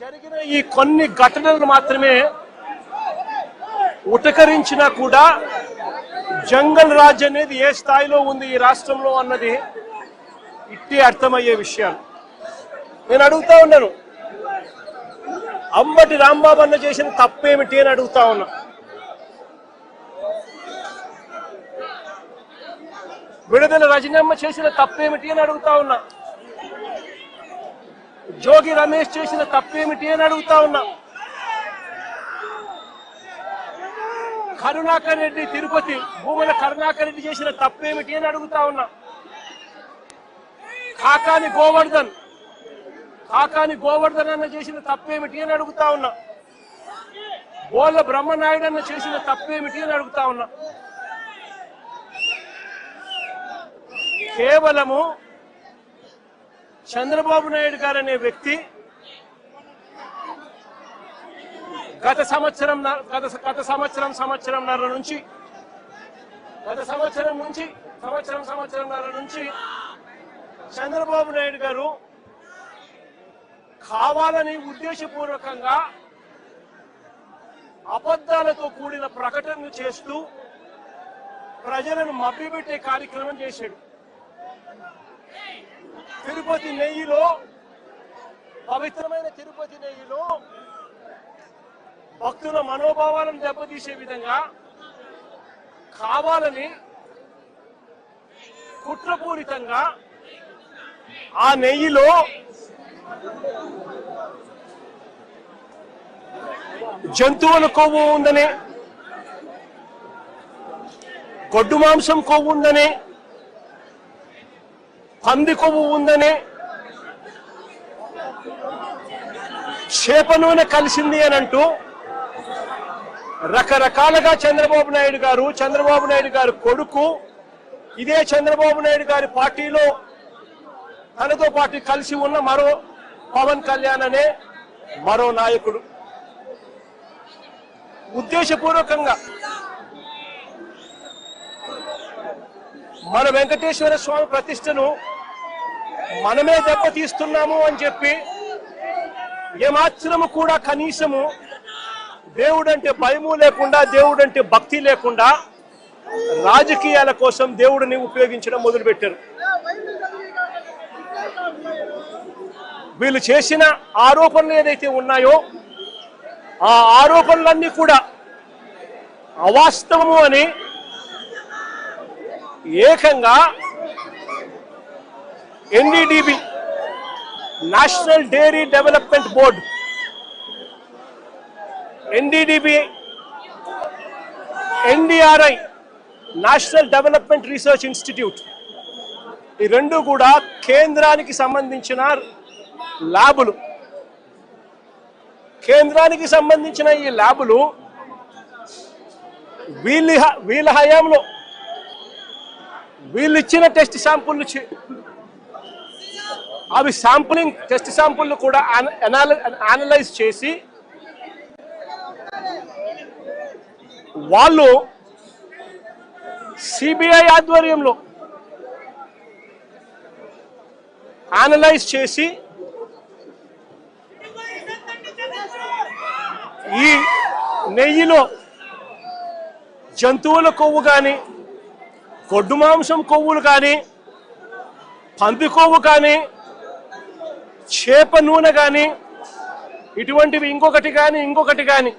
జరిగిన ఈ కొన్ని ఘటనలు మాత్రమే ఉటకరించినా కూడా జంగల్ రాజ్ అనేది ఏ స్థాయిలో ఉంది ఈ రాష్ట్రంలో అన్నది ఇట్టే అర్థమయ్యే విషయాలు. నేను అడుగుతా ఉన్నాను. అంబటి రాంబాబు అన్న చేసిన తప్పేమిటి అని అడుగుతా ఉన్నా. విడుదల రజనమ్మ చేసిన తప్పేమిటి అని అడుగుతా ఉన్నా. జోగి రమేష్ చేసిన తప్పేమిటి అని అడుగుతా ఉన్నా. కరుణాకర్ రెడ్డి తిరుపతి భూముల కరుణాకర్ రెడ్డి చేసిన తప్పేమిటి అని అడుగుతా ఉన్నా. కాకాని గోవర్ధన్ కాకాని గోవర్ధన్ అన్న చేసిన తప్పేమిటి అని అడుగుతా ఉన్నా. బోళ్ళ బ్రహ్మనాయుడు అన్న చేసిన తప్పేమిటి అని అడుగుతా ఉన్నా. కేవలము చంద్రబాబు నాయుడు గారు అనే వ్యక్తి గత సంవత్సరం గత గత సంవత్సరం సంవత్సరంన్నర నుంచి గత సంవత్సరం నుంచి సంవత్సరం సంవత్సరంన్నర నుంచి చంద్రబాబు నాయుడు గారు కావాలని ఉద్దేశపూర్వకంగా అబద్ధాలతో కూడిన ప్రకటనలు చేస్తూ ప్రజలను మభ్యపెట్టే కార్యక్రమం చేశాడు. తిరుపతి నెయ్యిలో పవిత్రమైన తిరుపతి నెయ్యిలో భక్తుల మనోభావాలను దెబ్బతీసే విధంగా కావాలని కుట్రపూరితంగా ఆ నెయ్యిలో జంతువుల కొవ్వు ఉందని గొడ్డు మాంసం కొవ్వు ఉందని పంది కొవ్వు ఉందని చేప నూనె కలిసింది అని అంటూ రకరకాలుగా చంద్రబాబు నాయుడు గారు చంద్రబాబు నాయుడు గారు కొడుకు ఇదే చంద్రబాబు నాయుడు గారి పార్టీలో తనతో పాటు కలిసి ఉన్న మరో పవన్ కళ్యాణ్ అనే మరో నాయకుడు. ఉద్దేశపూర్వకంగా మన వెంకటేశ్వర స్వామి ప్రతిష్టను మనమే దెబ్బతీస్తున్నాము అని చెప్పి ఏమాత్రము కూడా కనీసము దేవుడంటే భయము లేకుండా దేవుడంటే భక్తి లేకుండా రాజకీయాల కోసం దేవుడిని ఉపయోగించడం మొదలుపెట్టారు. వీళ్ళు చేసిన ఆరోపణలు ఏదైతే ఉన్నాయో ఆ ఆరోపణలన్నీ కూడా అవాస్తవము అని ఏకంగా NDDB national dairy development board. NDDB NDRI national development research institute. ఈ రెండు కూడా కేంద్రానికి సంబంధించిన ల్యాబులు. కేంద్రానికి సంబంధించిన ఈ ల్యాబులు వీళ్ళ వీళ్ళ హయాంలో వీళ్ళు ఇచ్చిన టెస్ట్ శాంపుల్ అవి శాంపులింగ్ టెస్ట్ శాంపుల్ కూడా అనలైజ్ చేసి వాళ్ళు సిబిఐ ఆధ్వర్యంలో అనలైజ్ చేసి ఈ నెయ్యిలో జంతువుల కొవ్వు కానీ గొడ్డు మాంసం కొవ్వులు కానీ పంది కొవ్వు కానీ చేప నూనె కానీ ఇటువంటివి ఇంకొకటి కానీ ఇంకొకటి కానీ